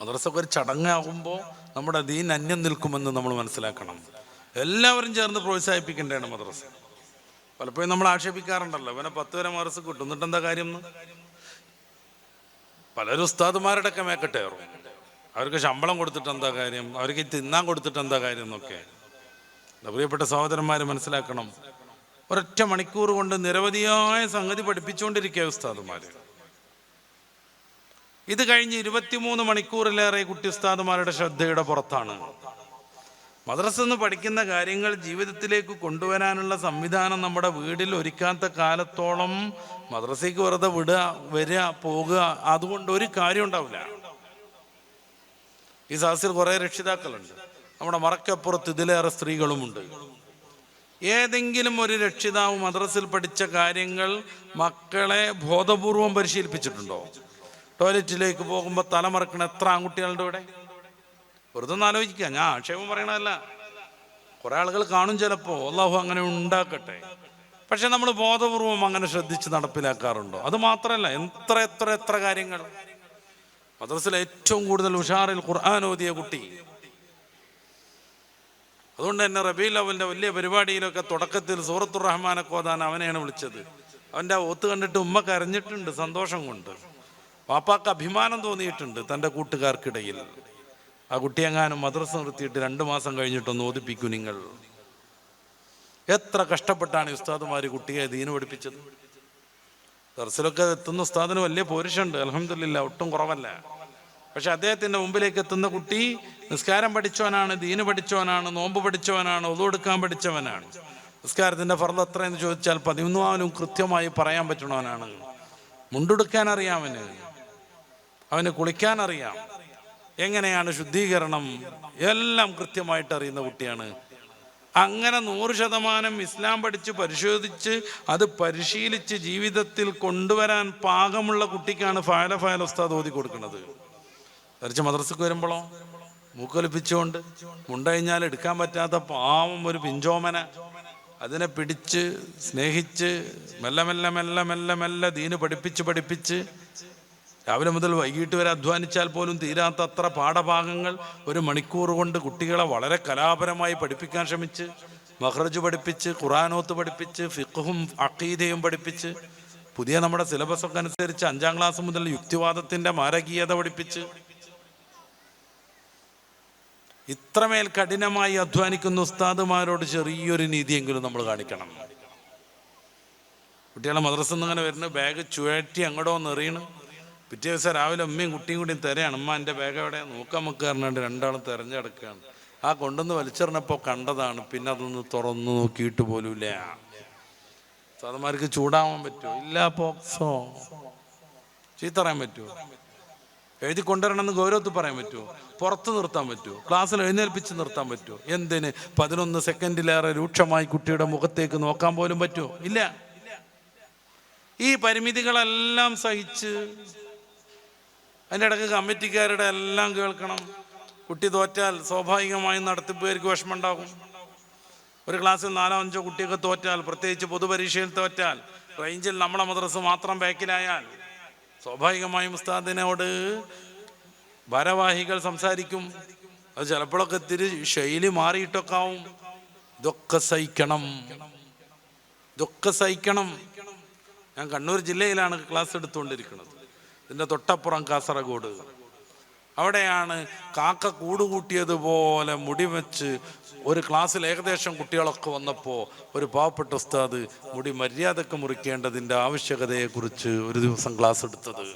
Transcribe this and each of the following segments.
മദ്രസൊക്കെ ഒരു ചടങ്ങാകുമ്പോൾ നമ്മുടെ ദീൻ അന്യം നിൽക്കുമെന്ന് നമ്മൾ മനസ്സിലാക്കണം. എല്ലാവരും ചേർന്ന് പ്രോത്സാഹിപ്പിക്കേണ്ടതാണ് മദ്രസ. പലപ്പോഴും നമ്മൾ ആക്ഷേപിക്കാറുണ്ടല്ലോ ഇവനെ പത്ത് വരെ മദ്രസ കിട്ടും എന്നിട്ട് എന്താ കാര്യം പലരും ഉസ്താദുമാരുടെ ഒക്കെ മേക്കട്ടേറും അവർക്ക് ശമ്പളം കൊടുത്തിട്ട് എന്താ കാര്യം? അവർക്ക് തിന്നാൻ കൊടുത്തിട്ട് എന്താ കാര്യം എന്നൊക്കെ. പ്രിയപ്പെട്ട സഹോദരന്മാർ മനസ്സിലാക്കണം. ഒരൊറ്റ മണിക്കൂർ കൊണ്ട് നിരവധിയായ സംഗതി പഠിപ്പിച്ചുകൊണ്ടിരിക്കുക ഉസ്താദുമാർ ഇത് കഴിഞ്ഞ് ഇരുപത്തിമൂന്ന് മണിക്കൂറിലേറെ കുട്ടി ഉസ്താദുമാരുടെ ശ്രദ്ധയുടെ പുറത്താണ്. മദ്രസ നിന്ന് പഠിക്കുന്ന കാര്യങ്ങൾ ജീവിതത്തിലേക്ക് കൊണ്ടുവരാനുള്ള സംവിധാനം നമ്മുടെ വീടിൽ ഒരുക്കാത്ത കാലത്തോളം മദ്രസയ്ക്ക് വെറുതെ വിടുക വരിക പോകുക അതുകൊണ്ട് ഒരു കാര്യം ഉണ്ടാവില്ല. ഈ സദസ്സിൽ കുറേ രക്ഷിതാക്കളുണ്ട്. നമ്മുടെ മറക്കപ്പുറത്ത് ഇതിലേറെ സ്ത്രീകളുമുണ്ട്. ഏതെങ്കിലും ഒരു രക്ഷിതാവ് മദ്രസിൽ പഠിച്ച കാര്യങ്ങൾ മക്കളെ ബോധപൂർവം പരിശീലിപ്പിച്ചിട്ടുണ്ടോ? ടോയ്ലറ്റിലേക്ക് പോകുമ്പോൾ തലമറക്കണ എത്ര ആൺകുട്ടികളുടെ ഇവിടെ? വെറുതെ ഒന്ന് ആലോചിക്കുക. ഞാൻ ആക്ഷേപം പറയണതല്ല. കുറെ ആളുകൾ കാണും ചിലപ്പോൾ അള്ളാഹു അങ്ങനെ ഉണ്ടാക്കട്ടെ. പക്ഷെ നമ്മൾ ബോധപൂർവം അങ്ങനെ ശ്രദ്ധിച്ച് നടപ്പിലാക്കാറുണ്ടോ? അത് മാത്രമല്ല എത്ര എത്ര എത്ര കാര്യങ്ങൾ. മദ്രസിലെ ഏറ്റവും കൂടുതൽ ഉഷാറിൽ ഖുർആൻ ഓതിയ കുട്ടി. അതുകൊണ്ട് തന്നെ റബീൽ അവലിന്റെ വലിയ പരിപാടിയിലൊക്കെ തുടക്കത്തിൽ സൂറത്തുർ റഹ്മാനൊക്കെ ഓതാൻ അവനെയാണ് വിളിച്ചത്. അവന്റെ ആ ഒത്ത് കണ്ടിട്ട് ഉമ്മ കരഞ്ഞിട്ടുണ്ട് സന്തോഷം കൊണ്ട്. വാപ്പാക്ക് അഭിമാനം തോന്നിയിട്ടുണ്ട് തന്റെ കൂട്ടുകാർക്കിടയിൽ. ആ കുട്ടിയെങ്ങാനും മദ്രസ നിർത്തിയിട്ട് രണ്ട് മാസം കഴിഞ്ഞിട്ടൊന്ന് ഓദിപ്പിക്കൂ നിങ്ങൾ. എത്ര കഷ്ടപ്പെട്ടാണ് ഉസ്താദുമാർ കുട്ടിയെ ദീന പഠിപ്പിച്ചത്. ദർസിലൊക്കെ എത്തുന്ന ഉസ്താദിന് വലിയ പോരുഷുണ്ട് അലഹമില്ല ഒട്ടും കുറവല്ല. പക്ഷെ അദ്ദേഹത്തിന്റെ മുമ്പിലേക്ക് എത്തുന്ന കുട്ടി നിസ്കാരം പഠിച്ചവനാണ് ദീന് പഠിച്ചവനാണ് നോമ്പ് പഠിച്ചവനാണ് ഒതുകൊടുക്കാൻ പഠിച്ചവനാണ്. നിസ്കാരത്തിന്റെ ഫർദ് എത്ര എന്ന് ചോദിച്ചാൽ പതിമൂന്നാവനും കൃത്യമായി പറയാൻ പറ്റണവനാണ്. മുണ്ടെടുക്കാൻ അറിയാം അവന് കുളിക്കാൻ അറിയാം എങ്ങനെയാണ് ശുദ്ധീകരണം? എല്ലാം കൃത്യമായിട്ട് അറിയുന്ന കുട്ടിയാണ്. അങ്ങനെ നൂറ് ശതമാനം ഇസ്ലാം പഠിച്ച് പരിശോധിച്ച് അത് പരിശീലിച്ച് ജീവിതത്തിൽ കൊണ്ടുവരാൻ പാകമുള്ള കുട്ടിക്കാണ് ഫയല ഫയൽ ഉസ്താദ് ഓതി കൊടുക്കുന്നത്. തിരിച്ച് മദ്രസക്ക് വരുമ്പോഴോ? മൂക്കൊലിപ്പിച്ചുകൊണ്ട് മുണ്ടഴിഞ്ഞാൽ എടുക്കാൻ പറ്റാത്ത പാവം ഒരു പിഞ്ചോമന. അതിനെ പിടിച്ച് സ്നേഹിച്ച് മെല്ലെ മെല്ലെ മെല്ലെ മെല്ലെ മെല്ലെ ദീന് പഠിപ്പിച്ച് പഠിപ്പിച്ച് രാവിലെ മുതൽ വൈകിട്ട് വരെ അധ്വാനിച്ചാൽ പോലും തീരാത്തത്ര പാഠഭാഗങ്ങൾ ഒരു മണിക്കൂർ കൊണ്ട് കുട്ടികളെ വളരെ കലാപരമായി പഠിപ്പിക്കാൻ ശ്രമിച്ച് മഹ്റജ് പഠിപ്പിച്ച് ഖുറാനോത്ത് പഠിപ്പിച്ച് ഫിഖും അഖീദയും പഠിപ്പിച്ച് പുതിയ നമ്മുടെ സിലബസ് ഒക്കെ അനുസരിച്ച് അഞ്ചാം ക്ലാസ് മുതൽ യുക്തിവാദത്തിന്റെ മാരകീയത പഠിപ്പിച്ച് ഇത്രമേൽ കഠിനമായി അധ്വാനിക്കുന്ന ഉസ്താദുമാരോട് ചെറിയൊരു നീതിയെങ്കിലും നമ്മൾ കാണിക്കണം. കുട്ടികളെ മദ്രസ ഇങ്ങനെ വരുന്നു ബാഗ് ചുഴറ്റി അങ്ങോട്ടോ ഒന്ന് എറിയണം. പിറ്റേ ദിവസം രാവിലെ ഉമ്മയും കുട്ടിയും കൂടിയും തിരയാണ് അമ്മ എന്റെ ബാഗ് എവിടെ? നോക്കാൻ നമുക്ക് രണ്ടാളും തിരഞ്ഞെടുക്കുകയാണ്. ആ കൊണ്ടുവന്ന് വലിച്ചെറിഞ്ഞപ്പോൾ കണ്ടതാണ്. പിന്നെ അതൊന്ന് തുറന്നു നോക്കിയിട്ട് പോലുമില്ല. സാധന്മാർക്ക് ചൂടാവാൻ പറ്റുമോ? ഇല്ല പോക്സോ ചീത്ത പറയാൻ പറ്റുമോ? എഴുതി കൊണ്ടുവരണമെന്ന് ഗൗരവത്തിൽ പറയാൻ പറ്റുമോ? പുറത്ത് നിർത്താൻ പറ്റുമോ? ക്ലാസ്സിൽ എഴുന്നേൽപ്പിച്ച് നിർത്താൻ പറ്റുമോ? എന്തിന്? പതിനൊന്ന് സെക്കൻഡിലേറെ രൂക്ഷമായി കുട്ടിയുടെ മുഖത്തേക്ക് നോക്കാൻ പോലും പറ്റുമോ? ഇല്ല. ഈ പരിമിതികളെല്ലാം സഹിച്ച് അതിന്റെ ഇടയ്ക്ക് കമ്മിറ്റിക്കാരുടെ എല്ലാം കേൾക്കണം. കുട്ടി തോറ്റാൽ സ്വാഭാവികമായും നടത്തിപ്പുകാർക്ക് വിഷമമുണ്ടാകും. ഒരു ക്ലാസ്സിൽ നാലോ അഞ്ചോ കുട്ടിയൊക്കെ തോറ്റാൽ പ്രത്യേകിച്ച് പൊതുപരീക്ഷയിൽ തോറ്റാൽ റേഞ്ചിൽ നമ്മളെ മദ്രസ് മാത്രം ബാക്കിലായാൽ സ്വാഭാവികമായും ഉസ്താദിനോട് ഭാരവാഹികൾ സംസാരിക്കും. അത് ചിലപ്പോഴൊക്കെ ഇത്തിരി ശൈലി മാറിയിട്ടൊക്കെ ആവും. ഇതൊക്കെ സഹിക്കണം. ഇതൊക്കെ സഹിക്കണം. ഞാൻ കണ്ണൂർ ജില്ലയിലാണ് ക്ലാസ് എടുത്തുകൊണ്ടിരിക്കുന്നത്. ഇതിന്റെ തൊട്ടപ്പുറം കാസർഗോഡ്. അവിടെയാണ് കാക്ക കൂടുകൂട്ടിയതുപോലെ മുടി വെച്ച് ഒരു ക്ലാസ്സിൽ ഏകദേശം കുട്ടികളൊക്കെ വന്നപ്പോൾ ഒരു പാവപ്പെട്ട ഉസ്താദ് മുടി മര്യാദയ്ക്ക് മുറിക്കേണ്ടതിന്റെ ആവശ്യകതയെക്കുറിച്ച് ഒരു ദിവസം ക്ലാസ് എടുത്തത്.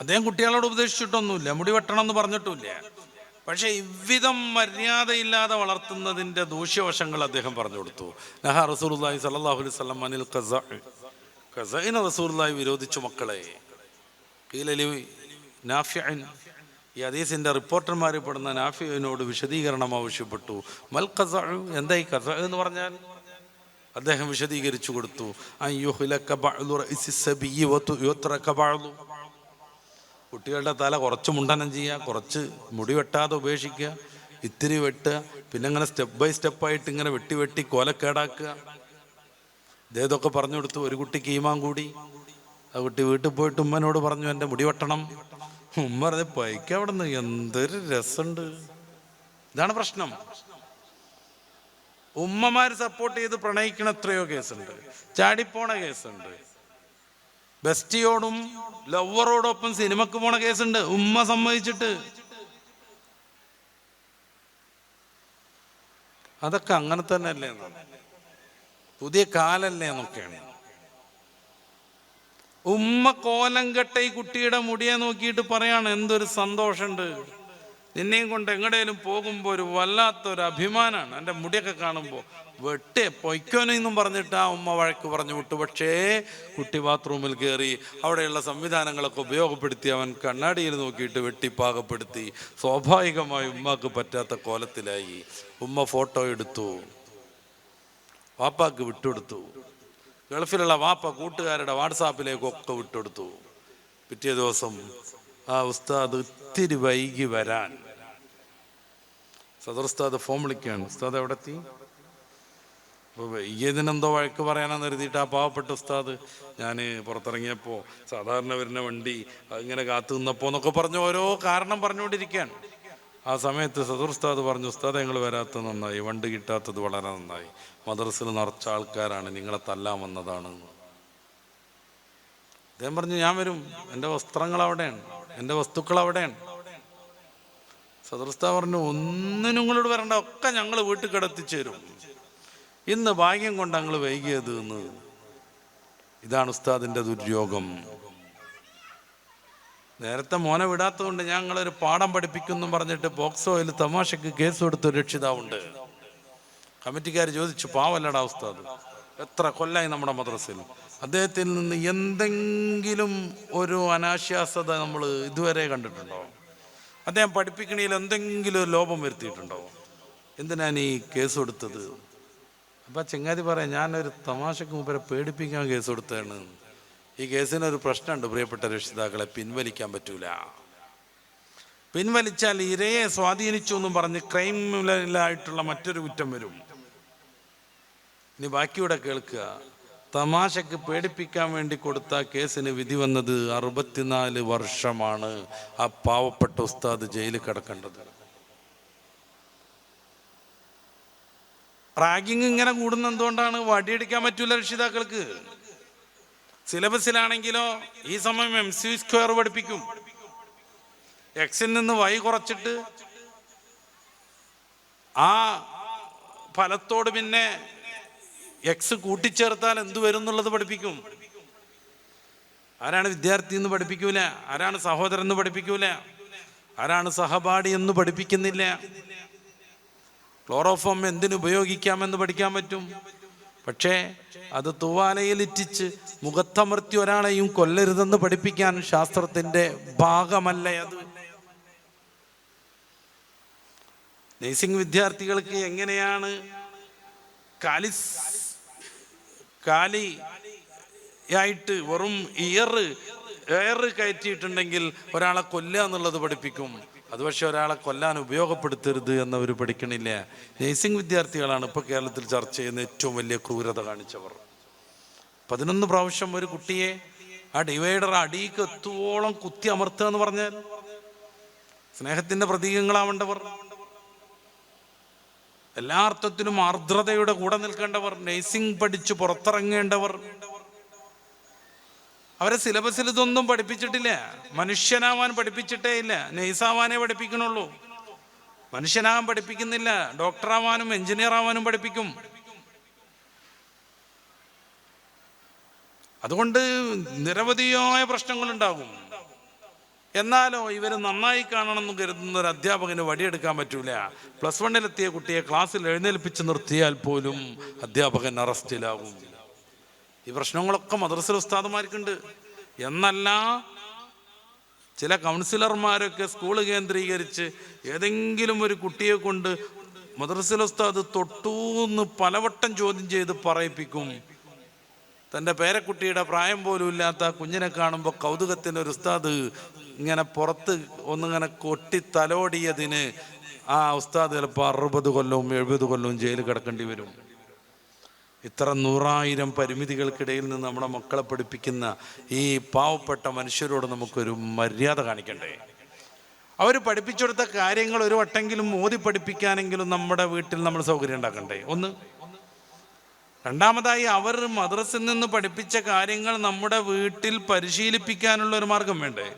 അദ്ദേഹം കുട്ടികളോട് ഉപദേശിച്ചിട്ടൊന്നുമില്ല മുടി വെട്ടണം എന്ന് പറഞ്ഞിട്ടുമില്ല. പക്ഷേ ഇவ்விധം മര്യാദയില്ലാതെ വളർത്തുന്നതിന്റെ ദൂഷ്യവശങ്ങൾ അദ്ദേഹം പറഞ്ഞു കൊടുത്തു. നഹ സല്ലല്ലാഹു അലൈഹി വസല്ലം അനിൽ ഖസ ഖസഇന റസൂലുള്ളാഹി വിരോധിച്ചു മക്കളെ. നാഫിഅൻ ഈ ഹദീസിന്റെ റിപ്പോർട്ടർമാരിൽ പെടുന്ന നാഫിയനോട് വിശദീകരണം ആവശ്യപ്പെട്ടു. മൽ ഖസ എന്തായി ഖസ എന്ന് പറഞ്ഞാൽ? അദ്ദേഹം വിശദീകരിച്ചു കൊടുത്തു. കുട്ടികളുടെ തല കുറച്ച് മുണ്ടനം ചെയ്യുക കുറച്ച് മുടി വെട്ടാതെ ഉപേക്ഷിക്കുക ഇത്തിരി വെട്ടുക പിന്നെ അങ്ങനെ സ്റ്റെപ്പ് ബൈ സ്റ്റെപ്പായിട്ട് ഇങ്ങനെ വെട്ടി വെട്ടി കോലക്കേടാക്കുക. ഇതേതൊക്കെ പറഞ്ഞു കൊടുത്തു ഒരു കുട്ടി കീമാൻ കൂടി. ആ കുട്ടി വീട്ടിൽ പോയിട്ട് ഉമ്മനോട് പറഞ്ഞു എന്റെ മുടി വെട്ടണം. ഉമ്മ പറഞ്ഞ പൈക്ക് അവിടെ നിന്ന് എന്തൊരു രസമുണ്ട്. ഇതാണ് പ്രശ്നം. ഉമ്മമാർ സപ്പോർട്ട് ചെയ്ത് പ്രണയിക്കണ എത്രയോ കേസുണ്ട്. ചാടിപ്പോണ കേസുണ്ട്. ബെസ്റ്റിയോടും ലവറോടൊപ്പം സിനിമക്ക് പോണ കേസുണ്ട്. ഉമ്മ സമ്മതിച്ചിട്ട്. അതൊക്കെ അങ്ങനെ തന്നെ അല്ലേ പുതിയ കാലല്ലേ എന്നൊക്കെയാണ്. ഉമ്മ കോലം കെട്ട ഈ കുട്ടിയുടെ മുടിയെ നോക്കിയിട്ട് പറയാണ് എന്തൊരു സന്തോഷമുണ്ട്. നിന്നെയും കൊണ്ട് എങ്ങടേലും പോകുമ്പോൾ ഒരു വല്ലാത്തൊരു അഭിമാനമാണ് എന്റെ മുടിയൊക്കെ കാണുമ്പോൾ വെട്ടേ പൊയ്ക്കോനെന്നും പറഞ്ഞിട്ട് ആ ഉമ്മ വഴക്ക് പറഞ്ഞു വിട്ടു. പക്ഷേ കുട്ടി ബാത്റൂമിൽ കയറി അവിടെയുള്ള സംവിധാനങ്ങളൊക്കെ ഉപയോഗപ്പെടുത്തി അവൻ കണ്ണാടിയിൽ നോക്കിയിട്ട് വെട്ടിപ്പാകപ്പെടുത്തി സ്വാഭാവികമായി ഉമ്മക്ക് പറ്റാത്ത കോലത്തിലായി. ഉമ്മ ഫോട്ടോ എടുത്തു. വാപ്പാക്ക് വിട്ടുകൊടുത്തു. ഗൾഫിലുള്ള വാപ്പ കൂട്ടുകാരുടെ വാട്സാപ്പിലേക്കൊക്കെ വിട്ടുകൊടുത്തു. പിറ്റേ ദിവസം ആ ഉസ്താദ് ഒത്തിരി വൈകി വരാൻ. സദർ ഉസ്താദ് ഫോം വിളിക്കുകയാണ്. ഉസ്താദ് എവിടെ എത്തി? വൈകിയതിനെന്തോ വഴക്ക് പറയാനാന്ന് കരുതിയിട്ട് ആ പാവപ്പെട്ട ഉസ്താദ് ഞാൻ പുറത്തിറങ്ങിയപ്പോൾ സാധാരണ വരുന്ന വണ്ടി അതിങ്ങനെ കാത്തു നിന്നപ്പോൾ എന്നൊക്കെ പറഞ്ഞ് ഓരോ കാരണം പറഞ്ഞുകൊണ്ടിരിക്കുകയാണ്. ആ സമയത്ത് സദുർസ്താദ് പറഞ്ഞു ഉസ്താദ് ഞങ്ങൾ വരാത്തത് നന്നായി വണ്ടി കിട്ടാത്തത് വളരെ നന്നായി. മദ്രസിൽ നിറച്ച ആൾക്കാരാണ് നിങ്ങളെ തല്ലാൻ വന്നതാണ്. അദ്ദേഹം പറഞ്ഞു ഞാൻ വരും. എന്റെ വസ്ത്രങ്ങൾ അവിടെയാണ്. എന്റെ വസ്തുക്കൾ അവിടെയാണ്. സദർസ്ത പറഞ്ഞു ഒന്നിനും നിങ്ങളോട് വരണ്ട ഒക്കെ ഞങ്ങൾ വീട്ടിൽ കിടത്തിച്ചേരും ഇന്ന് ഭാഗ്യം കൊണ്ട് ഞങ്ങൾ വൈകിയത് എന്ന്. ഇതാണ് ഉസ്താദിന്റെ ദുര്യോഗം. നേരത്തെ മോനെ വിടാത്തതുകൊണ്ട് ഞങ്ങളൊരു പാഠം പഠിപ്പിക്കുന്നു പറഞ്ഞിട്ട് ബോക്സോയിൽ തമാശക്ക് കേസ് കൊടുത്ത രക്ഷിതാവുണ്ട്. കമ്മിറ്റിക്കാർ ചോദിച്ചു പാവല്ലടാ ഉസ്താദ് എത്ര കൊല്ലായി നമ്മുടെ മദ്രസയിൽ? അദ്ദേഹത്തിൽ നിന്ന് എന്തെങ്കിലും ഒരു അനാശ്വാസത നമ്മൾ ഇതുവരെ കണ്ടിട്ടുണ്ടോ? അദ്ദേഹം പഠിപ്പിക്കണയിൽ എന്തെങ്കിലും ഒരു ലോപം വരുത്തിയിട്ടുണ്ടോ? എന്തിനാണ് ഈ കേസ് കൊടുത്തത്? അപ്പം ചെങ്ങാതി പറയാം ഞാനൊരു തമാശക്ക് മുമ്പേ പേടിപ്പിക്കാൻ കേസ് കൊടുത്തതാണ്. ഈ കേസിനൊരു പ്രശ്നമുണ്ട് പ്രിയപ്പെട്ട രക്ഷിതാക്കളെ പിൻവലിക്കാൻ പറ്റൂല. പിൻവലിച്ചാൽ ഇരയെ സ്വാധീനിച്ചു എന്നും പറഞ്ഞ് ക്രൈമിലായിട്ടുള്ള മറ്റൊരു കുറ്റം വരും. ഇനി ബാക്കിയൂടെ കേൾക്കുക. തമാശക്ക് പേടിപ്പിക്കാൻ വേണ്ടി കൊടുത്ത കേസിന് വിധി വന്നത് അറുപത്തിനാല് വർഷമാണ് ആ പാവപ്പെട്ട ഉസ്താദ് ജയിലിൽ കിടക്കേണ്ടത്. റാഗിങ് ഇങ്ങനെ കൂടുന്ന എന്തുകൊണ്ടാണ് വടിയടിക്കാൻ പറ്റൂല രക്ഷിതാക്കൾക്ക്. സിലബസിലാണെങ്കിലോ ഈ സമയം എം സി സ്ക്വയർ പഠിപ്പിക്കും. എക്സിൽ നിന്ന് വൈ കുറച്ചിട്ട് ആ ഫലത്തോട് പിന്നെ എക്സ് കൂട്ടിച്ചേർത്താൽ എന്ത് വരും എന്നുള്ളത് പഠിപ്പിക്കും. ആരാണ് വിദ്യാർത്ഥി എന്ന് പഠിപ്പിക്കൂല. ആരാണ് സഹോദരൻ എന്ന് പഠിപ്പിക്കൂല. ആരാണ് സഹപാഠി എന്ന് പഠിപ്പിക്കുന്നില്ല. ക്ലോറോഫോം എന്തിനു ഉപയോഗിക്കാമെന്ന് പഠിക്കാൻ പറ്റും? പക്ഷേ അത് തൂവാലയിൽ ഇറ്റിച്ച് മുഖത്തമർത്തി ഒരാളെയും കൊല്ലരുതെന്ന് പഠിപ്പിക്കാൻ ശാസ്ത്രത്തിന്റെ ഭാഗമല്ല അത്? നേഴ്സിംഗ് വിദ്യാർത്ഥികൾക്ക് എങ്ങനെയാണ് കാലിസ് കാലി ആയിട്ട് വെറും ഇയർ എയർ കയറ്റിയിട്ടുണ്ടെങ്കിൽ ഒരാളെ കൊല്ലുക എന്നുള്ളത് പഠിപ്പിക്കും. അത് പക്ഷെ ഒരാളെ കൊല്ലാൻ ഉപയോഗപ്പെടുത്തരുത് എന്നവർ പഠിക്കണില്ല. നേഴ്സിംഗ് വിദ്യാർത്ഥികളാണ് ഇപ്പോൾ കേരളത്തിൽ ചർച്ച ചെയ്യുന്ന ഏറ്റവും വലിയ ക്രൂരത കാണിച്ചവർ. പതിനൊന്ന് പ്രാവശ്യം ഒരു കുട്ടിയെ ആ ഡിവൈഡർ അടിയിക്ക് എത്തുവോളം കുത്തി അമർത്തുക എന്ന് പറഞ്ഞാൽ സ്നേഹത്തിന്റെ പ്രതീകങ്ങളാവേണ്ടവർ എല്ലാ അർത്ഥത്തിലും ആർദ്രതയുടെ കൂടെ നിൽക്കേണ്ടവർ നേഴ്സിംഗ് പഠിച്ച് പുറത്തിറങ്ങേണ്ടവർ അവരെ സിലബസിൽ ഇതൊന്നും പഠിപ്പിച്ചിട്ടില്ല. മനുഷ്യനാവാൻ പഠിപ്പിച്ചിട്ടേ ഇല്ല. നെയ്സാവാനേ പഠിപ്പിക്കണുള്ളൂ. മനുഷ്യനാവാൻ പഠിപ്പിക്കുന്നില്ല. ഡോക്ടറാവാനും എഞ്ചിനീയർ ആവാനും പഠിപ്പിക്കും. അതുകൊണ്ട് നിരവധിയായ പ്രശ്നങ്ങളുണ്ടാകും. എന്നാലോ ഇവർ നന്നായി കാണണമെന്ന് കരുതുന്ന ഒരു അധ്യാപകന് വടിയെടുക്കാൻ പറ്റൂല. പ്ലസ് വണ്ണിലെത്തിയ കുട്ടിയെ ക്ലാസ്സിൽ എഴുന്നേൽപ്പിച്ച് നിർത്തിയാൽ പോലും അധ്യാപകൻ അറസ്റ്റിലാകും. ഈ പ്രശ്നങ്ങളൊക്കെ മദ്രസ ഉസ്താദുമാർക്കുണ്ട്. എന്നല്ല ചില കൗൺസിലർമാരൊക്കെ സ്കൂൾ കേന്ദ്രീകരിച്ച് ഏതെങ്കിലും ഒരു കുട്ടിയെ കൊണ്ട് മദ്രസ ഉസ്താദ് തൊട്ടൂന്ന് പലവട്ടം ചോദ്യം ചെയ്ത് പറയിപ്പിക്കും. തന്റെ പേരക്കുട്ടിയുടെ പ്രായം പോലും ഇല്ലാത്ത കുഞ്ഞിനെ കാണുമ്പോൾ കൗതുകത്തിന് ഒരു ഉസ്താദ് ഇങ്ങനെ പുറത്ത് ഒന്നിങ്ങനെ കൊട്ടി തലോടിയതിന് ആ ഉസ്താദ് ചിലപ്പോൾ അറുപത് കൊല്ലവും എഴുപത് കൊല്ലവും ജയിലിൽ കിടക്കേണ്ടി വരും. ഇത്ര നൂറായിരം പരിമിതികൾക്കിടയിൽ നിന്ന് നമ്മുടെ മക്കളെ പഠിപ്പിക്കുന്ന ഈ പാവപ്പെട്ട മനുഷ്യരോട് നമുക്കൊരു മര്യാദ കാണിക്കണ്ടേ? അവർ പഠിപ്പിച്ചെടുത്ത കാര്യങ്ങൾ ഒരു വട്ടെങ്കിലും മോദി പഠിപ്പിക്കാനെങ്കിലും നമ്മുടെ വീട്ടിൽ നമ്മൾ സൗകര്യം ഉണ്ടാക്കണ്ടേ? ഒന്ന്. രണ്ടാമതായി അവർ മദ്രസിൽ നിന്ന് പഠിപ്പിച്ച കാര്യങ്ങൾ നമ്മുടെ വീട്ടിൽ പരിശീലിപ്പിക്കാനുള്ള ഒരു മാർഗം വേണ്ടേ?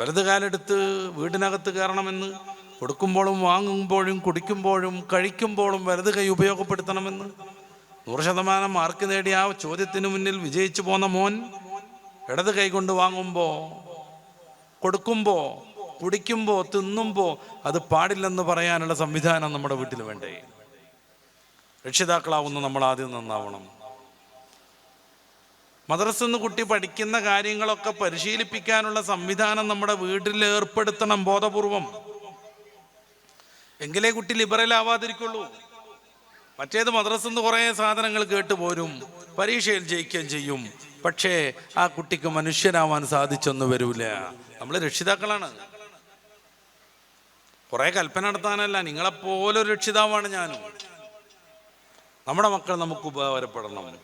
വലത് കാലെടുത്ത് വീടിനകത്ത് കയറണമെന്ന് കൊടുക്കുമ്പോഴും വാങ്ങുമ്പോഴും കുടിക്കുമ്പോഴും കഴിക്കുമ്പോഴും വലത് കൈ ഉപയോഗപ്പെടുത്തണമെന്ന് നൂറ് ശതമാനം മാർക്ക് നേടി ആ ചോദ്യത്തിന് മുന്നിൽ വിജയിച്ചു പോന്ന മോൻ ഇടത് കൈകൊണ്ട് വാങ്ങുമ്പോൾ കൊടുക്കുമ്പോൾ കുടിക്കുമ്പോൾ തിന്നുമ്പോൾ അത് പാടില്ലെന്ന് പറയാനുള്ള സംവിധാനം നമ്മുടെ വീട്ടിൽ വേണ്ടേ? രക്ഷിതാക്കളാവുന്ന നമ്മൾ ആദ്യം നന്നാവണം. മദ്രസെന്ന് കുട്ടി പഠിക്കുന്ന കാര്യങ്ങളൊക്കെ പരിശീലിപ്പിക്കാനുള്ള സംവിധാനം നമ്മുടെ വീട്ടിൽ ഏർപ്പെടുത്തണം ബോധപൂർവം. എങ്കിലേ കുട്ടി ലിബറൽ ആവാതിരിക്കുള്ളൂ. മറ്റേത് മദ്രസ നിന്ന് കുറേ സാധനങ്ങൾ കേട്ട് പോരും പരീക്ഷയിൽ ജയിക്കുകയും ചെയ്യും. പക്ഷേ ആ കുട്ടിക്ക് മനുഷ്യനാവാൻ സാധിച്ചൊന്നും വരൂല. നമ്മൾ രക്ഷിതാക്കളാണ്. കുറെ കൽപ്പന നടത്താനല്ല നിങ്ങളെപ്പോലെ ഒരു രക്ഷിതാവാണ് ഞാനും. നമ്മുടെ മക്കൾ നമുക്ക് ഉപകാരപ്പെടണം.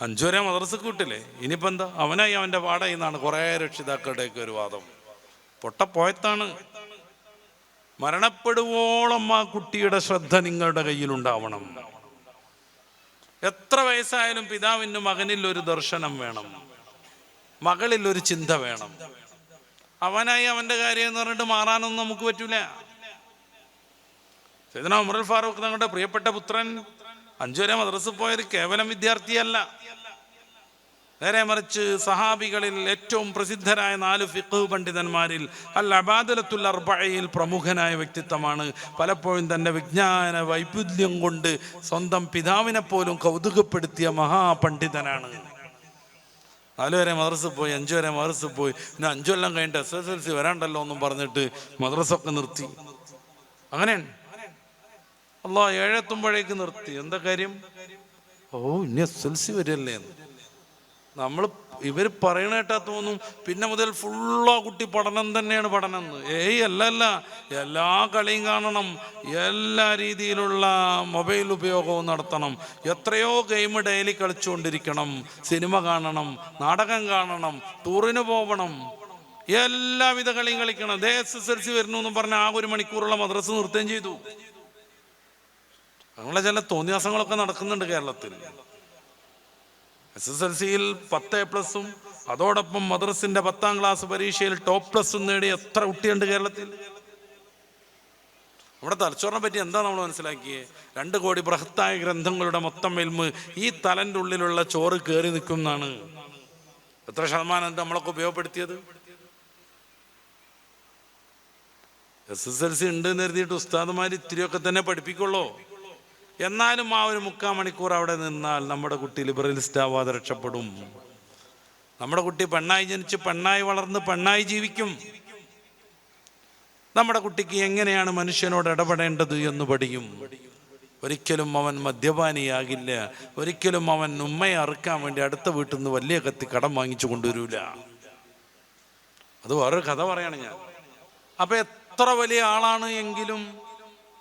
അഞ്ചു വരെ മദ്രസക്ക് വിട്ടില്ലേ ഇനിയിപ്പോൾ എന്താ? അവനായി അവന്റെ പാടായി നിന്നാണ് കുറേ രക്ഷിതാക്കളുടെയൊക്കെ ഒരു വാദം. പൊട്ടപ്പോയത്താണ് മരണപ്പെടുവോളം ആ കുട്ടിയുടെ ശ്രദ്ധ നിങ്ങളുടെ കയ്യിലുണ്ടാവണം. എത്ര വയസ്സായാലും പിതാവിന് മകനിൽ ഒരു ദർശനം വേണം. മകളിൽ ഒരു ചിന്ത വേണം. അവനായി അവന്റെ കാര്യം എന്ന് പറഞ്ഞിട്ട് മാറാനൊന്നും നമുക്ക് പറ്റൂല. സൈദന ഉമർ ഫാറൂഖ് തങ്ങളുടെ പ്രിയപ്പെട്ട പുത്രൻ അഞ്ചുവരെ മദ്രസ് പോയൊരു കേവലം വിദ്യാർത്ഥിയല്ല. നേരെ മറിച്ച് സഹാബികളിൽ ഏറ്റവും പ്രസിദ്ധരായ നാല് ഫിഖ് പണ്ഡിതന്മാരിൽ അൽ അബാദലത്തുൽ അർബയിൽ പ്രമുഖനായ വ്യക്തിത്വമാണ്. പലപ്പോഴും തന്റെ വിജ്ഞാന വൈപുല്യം കൊണ്ട് സ്വന്തം പിതാവിനെ പോലും കൗതുകപ്പെടുത്തിയ മഹാപണ്ഡിതനാണ്. നാല് വരെ മദ്രസ പോയി അഞ്ചു വരെ മദ്രസ പോയി പിന്നെ അഞ്ചു കൊല്ലം കഴിഞ്ഞിട്ട് എസ് എസ് എൽ സി വരാണ്ടല്ലോ ഒന്നും പറഞ്ഞിട്ട് മദ്രസൊക്കെ നിർത്തി. അങ്ങനെയാണ്. അല്ലോ ഏഴെത്തുമ്പോഴേക്ക് നിർത്തി. എന്താ കാര്യം? ഓ ഇനി എസ് എൽ സി വരില്ലേ നമ്മൾ ഇവർ പറയണ കേട്ടാ തോന്നും. പിന്നെ മുതൽ ഫുള്ളോ കുട്ടി പഠനം തന്നെയാണ് പഠനം എന്ന് ഏയ് അല്ല അല്ല. എല്ലാ കളിയും കാണണം. എല്ലാ രീതിയിലുള്ള മൊബൈൽ ഉപയോഗവും നടത്തണം. എത്രയോ ഗെയിം ഡെയിലി കളിച്ചുകൊണ്ടിരിക്കണം സിനിമ കാണണം നാടകം കാണണം ടൂറിന് പോകണം എല്ലാവിധ കളിയും കളിക്കണം. ദേ എസ് എസ് എൽ സി വരുന്നു എന്ന് പറഞ്ഞ ആ ഒരു മണിക്കൂറുള്ള മദ്രസ് നിർത്തുകയും ചെയ്തു. അങ്ങനെ ചില തോന്നിയാസങ്ങളൊക്കെ നടക്കുന്നുണ്ട് കേരളത്തിൽ. എസ് എസ് എൽ സിയിൽ പത്ത് എ പ്ലസും അതോടൊപ്പം മദ്രസിന്റെ പത്താം ക്ലാസ് പരീക്ഷയിൽ ടോപ്പ് പ്ലസും നേടി എത്ര കുട്ടിയുണ്ട് കേരളത്തിൽ? നമ്മുടെ തലച്ചോറിനെ പറ്റി എന്താ നമ്മൾ മനസ്സിലാക്കിയത് രണ്ട് കോടി ബൃഹത്തായ ഗ്രന്ഥങ്ങളുടെ മൊത്തം മേൽമ് ഈ തലന്റെ ഉള്ളിലുള്ള ചോറ് കയറി നിൽക്കും എന്നാണ് എത്ര ശതമാനം നമ്മളൊക്കെ ഉപയോഗപ്പെടുത്തിയത്? എസ് എസ് എൽ സി ഉണ്ട് എന്ന് കരുതിയിട്ട് ഉസ്താദുമാർ ഇത്തിരിയൊക്കെ തന്നെ പഠിപ്പിക്കുള്ളൂ. എന്നാലും ആ ഒരു മുക്കാൽ മണിക്കൂർ അവിടെ നിന്നാൽ നമ്മുടെ കുട്ടി ലിബറലിസ്റ്റ് ആവാതെ രക്ഷപ്പെടും. നമ്മുടെ കുട്ടി പെണ്ണായി ജനിച്ച് പെണ്ണായി വളർന്ന് പെണ്ണായി ജീവിക്കും. നമ്മുടെ കുട്ടിക്ക് എങ്ങനെയാണ് മനുഷ്യനോട് ഇടപെടേണ്ടത് എന്ന് പഠിക്കും ഒരിക്കലും അവൻ മദ്യപാനിയാകില്ല. ഒരിക്കലും അവൻ ഉമ്മയെ അറുക്കാൻ വേണ്ടി അടുത്ത വീട്ടിൽ നിന്ന് വലിയ കത്തി കടം വാങ്ങിച്ചു കൊണ്ടുവരൂല. അത് വേറൊരു കഥ പറയാണ് ഞാൻ. അപ്പൊ എത്ര വലിയ ആളാണ് എങ്കിലും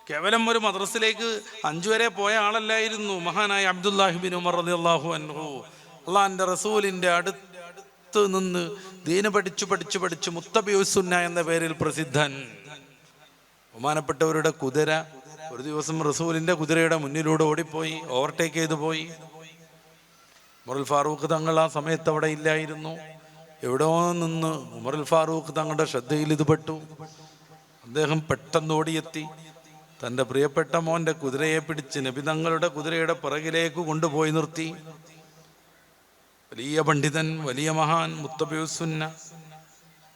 കേവലം ഒരു മദ്രസിലേക്ക് അഞ്ചു വരെ പോയ ആളല്ലായിരുന്നു മഹാനായ അബ്ദുല്ലാഹിബിൻ ഉമർ റളിയല്ലാഹു അൻഹു. അള്ളാഹിന്റെ റസൂലിന്റെ അടുത്ത് നിന്ന് ദീന പഠിച്ചു പഠിച്ചു പഠിച്ചു മുത്തബിയുസുന്ന എന്ന പേരിൽ പ്രസിദ്ധൻ. ബഹുമാനപ്പെട്ടവരുടെ കുതിര ഒരു ദിവസം റസൂലിന്റെ കുതിരയുടെ മുന്നിലൂടെ ഓടിപ്പോയി ഓവർടേക്ക് ചെയ്തു പോയി. ഉമറുൽ ഫാറൂഖ് തങ്ങൾ ആ സമയത്ത് അവിടെ ഇല്ലായിരുന്നു. എവിടോ നിന്ന് ഉമറുൽ ഫാറൂഖ് തങ്ങളുടെ ശ്രദ്ധയിൽ ഇത് പെട്ടു അദ്ദേഹം പെട്ടെന്ന് ഓടിയെത്തി. തന്റെ പ്രിയപ്പെട്ട മോന്റെ കുതിരയെ പിടിച്ച് നബി തങ്ങളുടെ കുതിരയുടെ പിറകിലേക്ക് കൊണ്ടുപോയി നിർത്തി. വലിയ പണ്ഡിതൻ വലിയ മഹാൻ മുത്തബിയുസുന്ന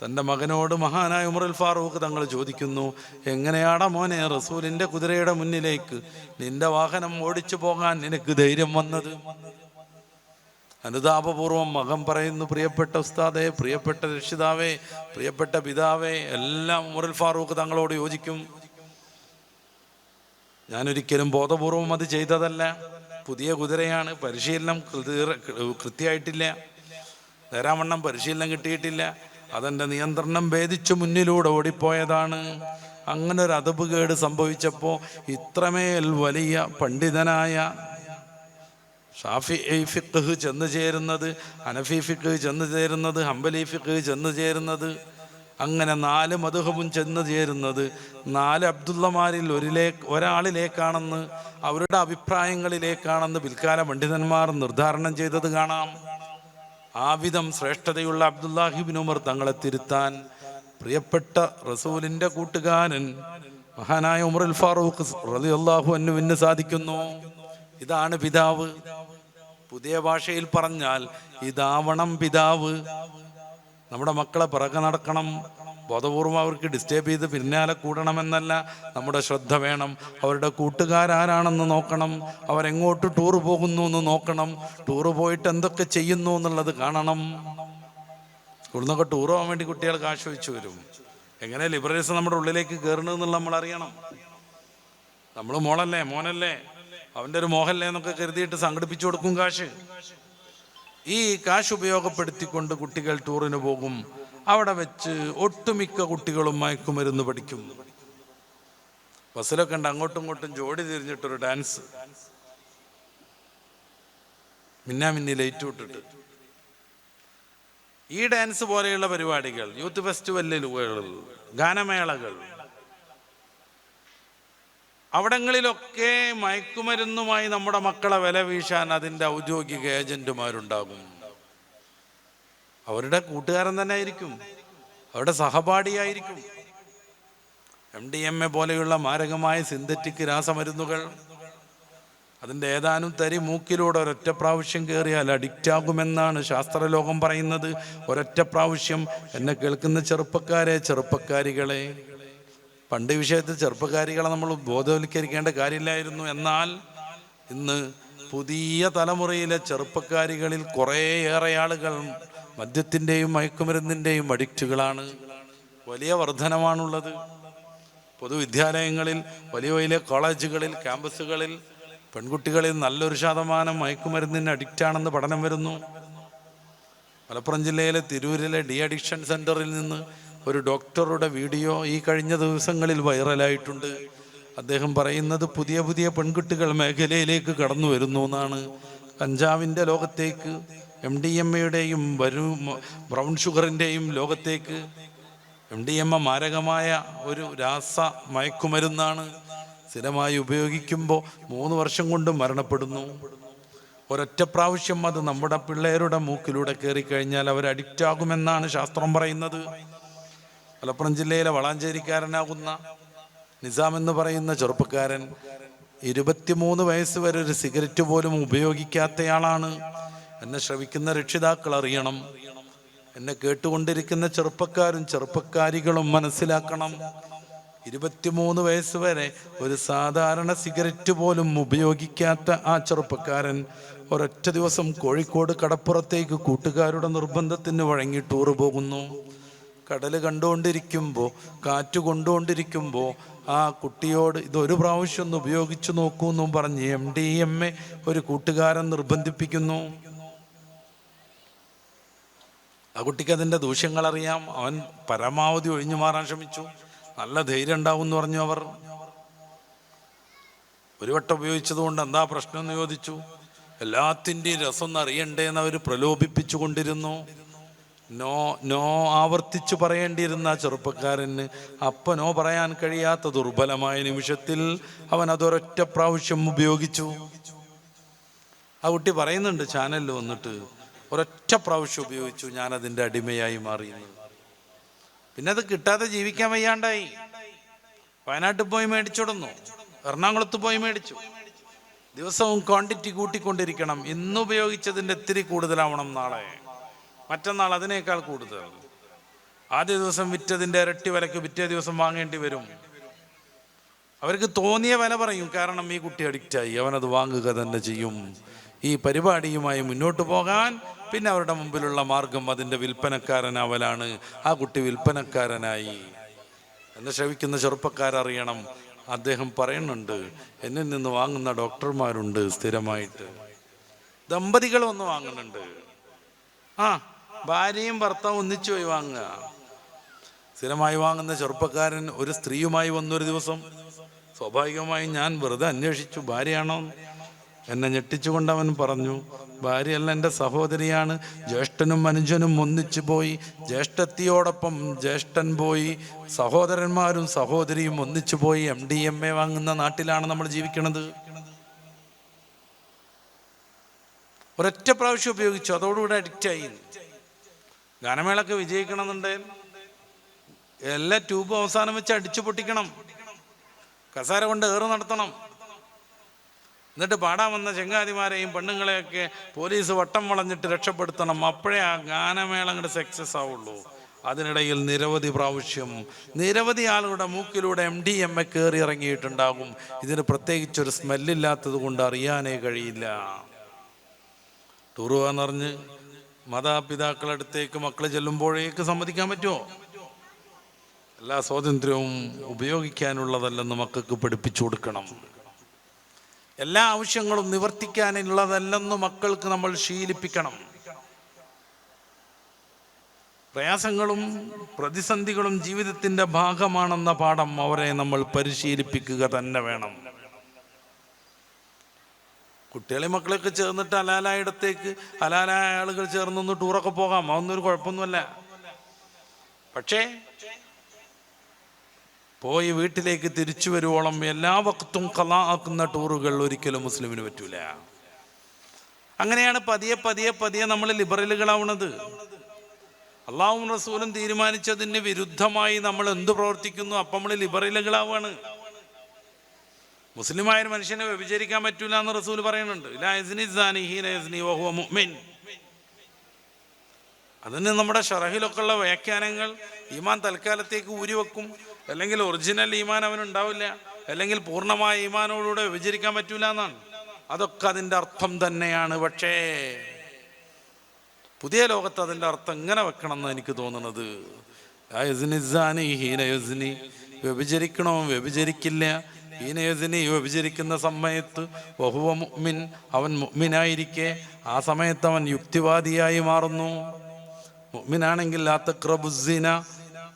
തന്റെ മകനോട് മഹാനായ ഉമറുൽ ഫാറൂഖ് തങ്ങൾ ചോദിക്കുന്നു എങ്ങനെയാടാ മോനെ റസൂലിന്റെ കുതിരയുടെ മുന്നിലേക്ക് നിന്റെ വാഹനം ഓടിച്ചു പോകാൻ നിനക്ക് ധൈര്യം വന്നത്? അനുതാപപൂർവം മകൻ പറയുന്നു പ്രിയപ്പെട്ട ഉസ്താദെ പ്രിയപ്പെട്ട രക്ഷിതാവേ പ്രിയപ്പെട്ട പിതാവേ എല്ലാം ഉമറുൽ ഫാറൂഖ് തങ്ങളോട് യോജിക്കും. ഞാനൊരിക്കലും ബോധപൂർവം അത് ചെയ്തതല്ല. പുതിയ കുതിരയാണ്. പരിശീലനം കൃതി- കൃത്യമായിട്ടില്ല. നേരാവണ്ണം പരിശീലനം കിട്ടിയിട്ടില്ല. അതെന്റെ നിയന്ത്രണം ഭേദിച്ചു മുന്നിലൂടെ ഓടിപ്പോയതാണ്. അങ്ങനെ ഒരു അതപ് കേട് സംഭവിച്ചപ്പോൾ ഇത്രമേൽ വലിയ പണ്ഡിതനായ ഷാഫി ഫിഖ് ചെന്ന് ചേരുന്നത് അനഫി ഫിഖ് ചെന്ന് ചേരുന്നത് ഹംബലി ഫിഖ് ചെന്ന് ചേരുന്നത് അങ്ങനെ നാല് മധുഹവും ചെന്ന് ചേരുന്നത്. നാല് അബ്ദുള്ളമാരിൽ ഒരിലേ ഒരാളിലേക്കാണെന്ന് അവരുടെ അഭിപ്രായങ്ങളിലേക്കാണെന്ന് പിൽക്കാല പണ്ഡിതന്മാർ നിർദ്ധാരണം ചെയ്തത് കാണാം. ആ വിധം ശ്രേഷ്ഠതയുള്ള അബ്ദുല്ലാഹിബിൻ ഉമർ തങ്ങളെ തിരുത്താൻ പ്രിയപ്പെട്ട റസൂലിന്റെ കൂട്ടുകാരൻ മഹാനായ ഉമറുൽ ഫാറൂഖ് റളിയല്ലാഹു അന്നുവിന് സാധിക്കുന്നു. ഇതാണ് പിതാവ്. പുതിയ ഭാഷയിൽ പറഞ്ഞാൽ ഇതാവണം പിതാവ്. നമ്മുടെ മക്കളെ പിറകെ നടക്കണം. ബോധപൂർവം അവർക്ക് ഡിസ്റ്റേബ് ചെയ്ത് പിന്നാലെ കൂടണമെന്നല്ല നമ്മുടെ ശ്രദ്ധ വേണം. അവരുടെ കൂട്ടുകാരാരാണെന്ന് നോക്കണം. അവരെങ്ങോട്ട് ടൂർ പോകുന്നു എന്ന് നോക്കണം. ടൂർ പോയിട്ട് എന്തൊക്കെ ചെയ്യുന്നു എന്നുള്ളത് കാണണം. ഇവിടുന്നൊക്കെ ടൂർ പോകാൻ വേണ്ടി കുട്ടികൾ കാശ് വെച്ച് വരും. എങ്ങനെ ലിബറൽസ് നമ്മുടെ ഉള്ളിലേക്ക് കയറണമെന്നുള്ള നമ്മൾ അറിയണം. നമ്മൾ മോളല്ലേ മോനല്ലേ? അവന്റെ ഒരു മോഹല്ലേ എന്നൊക്കെ കരുതിയിട്ട് സംഘടിപ്പിച്ചു കൊടുക്കും കാശ്. ഈ കാശ് ഉപയോഗപ്പെടുത്തിക്കൊണ്ട് കുട്ടികൾ ടൂറിന് പോകും. അവിടെ വെച്ച് ഒട്ടുമിക്ക കുട്ടികളും മയക്കുമരുന്ന് പഠിക്കും. ബസ്സിലൊക്കെ ഉണ്ട് അങ്ങോട്ടും ഇങ്ങോട്ടും ജോഡി തിരിഞ്ഞിട്ടൊരു ഡാൻസ്. മിന്നാ മിന്നി ലൈറ്റ് വിട്ടിട്ട്. ഈ ഡാൻസ് പോലെയുള്ള പരിപാടികൾ യൂത്ത് ഫെസ്റ്റിവലുകൾ ഗാനമേളകൾ അവിടങ്ങളിലൊക്കെ മയക്കുമരുന്നുമായി നമ്മുടെ മക്കളെ വില വീശാൻ അതിന്റെ ഔദ്യോഗിക ഏജന്റുമാരുണ്ടാകും. അവരുടെ കൂട്ടുകാരൻ തന്നെ ആയിരിക്കും. അവരുടെ സഹപാഠിയായിരിക്കും എം ഡി എം എ പോലെയുള്ള മാരകമായ സിന്തറ്റിക് രാസമരുന്നുകൾ. അതിന്റെ ഏതാനും തരി മൂക്കിലൂടെ ഒരൊറ്റ പ്രാവശ്യം കയറിയാൽ അഡിക്റ്റ് ആകുമെന്നാണ് ശാസ്ത്രലോകം പറയുന്നത്. ഒരൊറ്റ പ്രാവശ്യം. എന്നെ കേൾക്കുന്ന ചെറുപ്പക്കാരെ ചെറുപ്പക്കാരികളെ. പണ്ട് വിഷയത്തിൽ ചെറുപ്പക്കാരികളെ നമ്മൾ ബോധവൽക്കരിക്കേണ്ട കാര്യമില്ലായിരുന്നു. എന്നാൽ ഇന്ന് പുതിയ തലമുറയിലെ ചെറുപ്പക്കാരികളിൽ കുറേയേറെ ആളുകൾ മദ്യത്തിന്റെയും മയക്കുമരുന്നിന്റെയും അഡിക്റ്റുകളാണ്. വലിയ വർധനമാണുള്ളത് പൊതുവിദ്യാലയങ്ങളിൽ വലിയ വലിയ കോളേജുകളിൽ ക്യാമ്പസുകളിൽ പെൺകുട്ടികളിൽ നല്ലൊരു ശതമാനം മയക്കുമരുന്നിന് അഡിക്റ്റാണെന്ന് പഠനം വരുന്നു. മലപ്പുറം ജില്ലയിലെ തിരൂരിലെ ഡി അഡിക്ഷൻ സെന്ററിൽ നിന്ന് ഒരു ഡോക്ടറുടെ വീഡിയോ ഈ കഴിഞ്ഞ ദിവസങ്ങളിൽ വൈറലായിട്ടുണ്ട്. അദ്ദേഹം പറയുന്നത് പുതിയ പുതിയ പെൺകുട്ടികൾ മേഖലയിലേക്ക് കടന്നു വരുന്നു എന്നാണ്. കഞ്ചാവിന്റെ ലോകത്തേക്ക് എം ഡി എം എയുടെയും വരു ബ്രൗൺ ഷുഗറിന്റെയും ലോകത്തേക്ക് എം ഡി എം എ മാരകമായ ഒരു രാസ മയക്കുമരുന്നാണ് സ്ഥിരമായി ഉപയോഗിക്കുമ്പോൾ മൂന്ന് വർഷം കൊണ്ട് മരണപ്പെടുന്നു. ഒരൊറ്റ പ്രാവശ്യം അത് നമ്മുടെ പിള്ളേരുടെ മൂക്കിലൂടെ കയറി കഴിഞ്ഞാൽ അവർ അഡിക്റ്റ് ആകുമെന്നാണ് ശാസ്ത്രം പറയുന്നത്. മലപ്പുറം ജില്ലയിലെ വളാഞ്ചേരിക്കാരനാകുന്ന നിസാം എന്ന് പറയുന്ന ചെറുപ്പക്കാരൻ ഇരുപത്തിമൂന്ന് വയസ്സ് വരെ ഒരു സിഗരറ്റ് പോലും ഉപയോഗിക്കാത്തയാളാണ്. എന്നെ ശ്രവിക്കുന്ന രക്ഷിതാക്കൾ അറിയണം. എന്നെ കേട്ടുകൊണ്ടിരിക്കുന്ന ചെറുപ്പക്കാരും ചെറുപ്പക്കാരികളും മനസ്സിലാക്കണം. ഇരുപത്തിമൂന്ന് വയസ്സ് വരെ ഒരു സാധാരണ സിഗരറ്റ് പോലും ഉപയോഗിക്കാത്ത ആ ചെറുപ്പക്കാരൻ ഒരൊറ്റ ദിവസം കോഴിക്കോട് കടപ്പുറത്തേക്ക് കൂട്ടുകാരുടെ നിർബന്ധത്തിന് വഴങ്ങി ടൂർ പോകുന്നു. കടൽ കണ്ടുകൊണ്ടിരിക്കുമ്പോൾ കാറ്റ് കൊണ്ടുകൊണ്ടിരിക്കുമ്പോൾ ആ കുട്ടിയോട് ഇതൊരു പ്രാവശ്യം ഒന്ന് ഉപയോഗിച്ചു നോക്കൂ എന്നും പറഞ്ഞ് എം ഡി എം എ ഒരു കൂട്ടുകാരൻ നിർബന്ധിപ്പിക്കുന്നു. ആ കുട്ടിക്ക് അതിന്റെ ദൂഷ്യങ്ങൾ അറിയാം അവൻ പരമാവധി ഒഴിഞ്ഞു മാറാൻ ശ്രമിച്ചു. നല്ല ധൈര്യം ഉണ്ടാവും എന്ന് പറഞ്ഞു അവർ. ഒരു വട്ടം ഉപയോഗിച്ചത് കൊണ്ട് എന്താ പ്രശ്നം എന്ന് ചോദിച്ചു. എല്ലാത്തിന്റെയും രസം ഒന്ന് അറിയണ്ടേ എന്ന് അവർ പ്രലോഭിപ്പിച്ചു കൊണ്ടിരുന്നു. നോ നോ ആവർത്തിച്ചു പറയേണ്ടിയിരുന്ന ചെറുപ്പക്കാരന് അപ്പ നോ പറയാൻ കഴിയാത്ത ദുർബലമായ നിമിഷത്തിൽ അവൻ അതൊരൊറ്റ പ്രാവശ്യം ഉപയോഗിച്ചു. ആ കുട്ടി പറയുന്നുണ്ട് ചാനലിൽ വന്നിട്ട് ഒരൊറ്റ പ്രാവശ്യം ഉപയോഗിച്ചു ഞാൻ അതിന്റെ അടിമയായി മാറി പിന്നെ അത് കിട്ടാതെ ജീവിക്കാൻ വയ്യാണ്ടായി. വയനാട്ടിൽ പോയി മേടിച്ചുടന്നു. എറണാകുളത്ത് പോയി മേടിച്ചു. ദിവസവും ക്വാണ്ടിറ്റി കൂട്ടിക്കൊണ്ടിരിക്കണം. ഇന്ന് ഉപയോഗിച്ചതിന്റെ ഇത്തിരി കൂടുതലാവണം നാളെ. മറ്റന്നാൾ അതിനേക്കാൾ കൂടുതൽ. ആദ്യ ദിവസം വിറ്റതിന്റെ ഇരട്ടി വിലക്ക് പിറ്റേ ദിവസം വാങ്ങേണ്ടി വരും. അവർക്ക് തോന്നിയ വില പറയും കാരണം ഈ കുട്ടി അഡിക്റ്റായി അവനത് വാങ്ങുക തന്നെ ചെയ്യും. ഈ പരിപാടിയുമായി മുന്നോട്ട് പോകാൻ പിന്നെ അവരുടെ മുമ്പിലുള്ള മാർഗം അതിന്റെ വിൽപ്പനക്കാരനാവലാണ്. ആ കുട്ടി വിൽപ്പനക്കാരനായി. എന്നെ ശ്രവിക്കുന്ന ചെറുപ്പക്കാരറിയണം. അദ്ദേഹം പറയുന്നുണ്ട് എന്നിൽ നിന്ന് വാങ്ങുന്ന ഡോക്ടർമാരുണ്ട് സ്ഥിരമായിട്ട്. ദമ്പതികൾ ഒന്ന് വാങ്ങുന്നുണ്ട്. ആ ഭാര്യയും ഭർത്താവും ഒന്നിച്ചു പോയി വാങ്ങുക. സ്ഥിരമായി വാങ്ങുന്ന ചെറുപ്പക്കാരൻ ഒരു സ്ത്രീയുമായി വന്നൊരു ദിവസം സ്വാഭാവികമായും ഞാൻ വെറുതെ അന്വേഷിച്ചു ഭാര്യയാണോ? എന്നെ ഞെട്ടിച്ചുകൊണ്ട് അവൻ പറഞ്ഞു ഭാര്യയല്ല എന്റെ സഹോദരിയാണ്. ജ്യേഷ്ഠനും അനുജനും ഒന്നിച്ചു പോയി. ജ്യേഷ്ഠത്തിയോടൊപ്പം ജ്യേഷ്ഠൻ പോയി. സഹോദരന്മാരും സഹോദരിയും ഒന്നിച്ചു പോയി. എം ഡി എം എ വാങ്ങുന്ന നാട്ടിലാണ് നമ്മൾ ജീവിക്കുന്നത് ഒരൊറ്റ പ്രാവശ്യം ഉപയോഗിച്ചു അതോടുകൂടെ അഡിക്റ്റായി ഗാനമേളൊക്കെ വിജയിക്കണമെന്നുണ്ടെങ്കിൽ എല്ലാ ട്യൂബും അവസാനം വെച്ച് അടിച്ചു പൊട്ടിക്കണം. കസാര കൊണ്ട് ഏറ് നടത്തണം. എന്നിട്ട് പാടാൻ വന്ന ചെങ്ങാതിമാരെയും പെണ്ണുങ്ങളെയൊക്കെ പോലീസ് വട്ടം വളഞ്ഞിട്ട് രക്ഷപ്പെടുത്തണം. അപ്പോഴേ ആ ഗാനമേള സക്സസ് ആവുള്ളൂ. അതിനിടയിൽ നിരവധി പ്രാവശ്യം നിരവധി ആളുകളുടെ മൂക്കിലൂടെ എം ഡി എം എ കയറി ഇറങ്ങിയിട്ടുണ്ടാകും. ഇതിന് പ്രത്യേകിച്ചൊരു സ്മെല്ലില്ലാത്തത് കൊണ്ട് അറിയാനേ കഴിയില്ല. ടൂർ പറഞ്ഞ് മാതാപിതാക്കളടുത്തേക്ക് മക്കൾ ചെല്ലുമ്പോഴേക്ക് സമ്മതിക്കാൻ പറ്റുമോ? എല്ലാ സ്വാതന്ത്ര്യവും ഉപയോഗിക്കാനുള്ളതല്ലെന്ന് മക്കൾക്ക് പഠിപ്പിച്ചു കൊടുക്കണം. എല്ലാ ആവശ്യങ്ങളും നിവർത്തിക്കാനുള്ളതല്ലെന്ന് മക്കൾക്ക് നമ്മൾ ശീലിപ്പിക്കണം. പ്രയാസങ്ങളും പ്രതിസന്ധികളും ജീവിതത്തിന്റെ ഭാഗമാണെന്ന പാഠം അവരെ നമ്മൾ പരിശീലിപ്പിക്കുക തന്നെ വേണം. കുട്ടികളെ മക്കളൊക്കെ ചേർന്നിട്ട് ഹലാലായിടത്തേക്ക് അലാലായ ആളുകൾ ചേർന്നൊന്ന് ടൂറൊക്കെ പോകാം അതൊന്നും ഒരു കുഴപ്പമൊന്നുമല്ല. പക്ഷേ പോയി വീട്ടിലേക്ക് തിരിച്ചു വരുവോളം എല്ലാ വക്തും കലാ ആക്കുന്ന ടൂറുകൾ ഒരിക്കലും മുസ്ലിമിന് പറ്റൂല. അങ്ങനെയാണ് പതിയെ പതിയെ പതിയെ നമ്മൾ ലിബറലുകളാവുന്നത് അള്ളാഹും റസൂലും തീരുമാനിച്ചതിന് വിരുദ്ധമായി നമ്മൾ എന്ത് പ്രവർത്തിക്കുന്നു? അപ്പം നമ്മൾ ലിബറലുകളാവാണ്. മുസ്ലിമായ ഒരു മനുഷ്യനെ വ്യഭിചരിക്കാൻ പറ്റൂല എന്ന് റസൂൽ പറയുന്നുണ്ട്. അതിന് നമ്മുടെ ഷറഹിലൊക്കെ ഉള്ള വ്യാഖ്യാനങ്ങൾ ഈമാൻ തൽക്കാലത്തേക്ക് ഊരി വെക്കും അല്ലെങ്കിൽ ഒറിജിനൽ ഈമാൻ അവനുണ്ടാവില്ല. അല്ലെങ്കിൽ പൂർണമായ ഈമാനോടുകൂടെ വിഭജിക്കാൻ പറ്റൂല എന്നാണ്. അതൊക്കെ അതിന്റെ അർത്ഥം തന്നെയാണ്. പക്ഷേ പുതിയ ലോകത്ത് അതിന്റെ അർത്ഥം ഇങ്ങനെ വെക്കണം എന്ന് എനിക്ക് തോന്നുന്നത്. വ്യഭിചരിക്കണോ? വ്യഭിചരിക്കില്ല. ഹീനയസിനെ വ്യഭിചരിക്കുന്ന സമയത്ത് വഹുവ മുഅ്മിൻ അവൻ മുഅ്മിനായിരിക്കെ. ആ സമയത്ത് അവൻ യുക്തിവാദിയായി മാറുന്നു. മുഅ്മിനാണെങ്കിൽ ലാ തഖ്റബുസ്സിന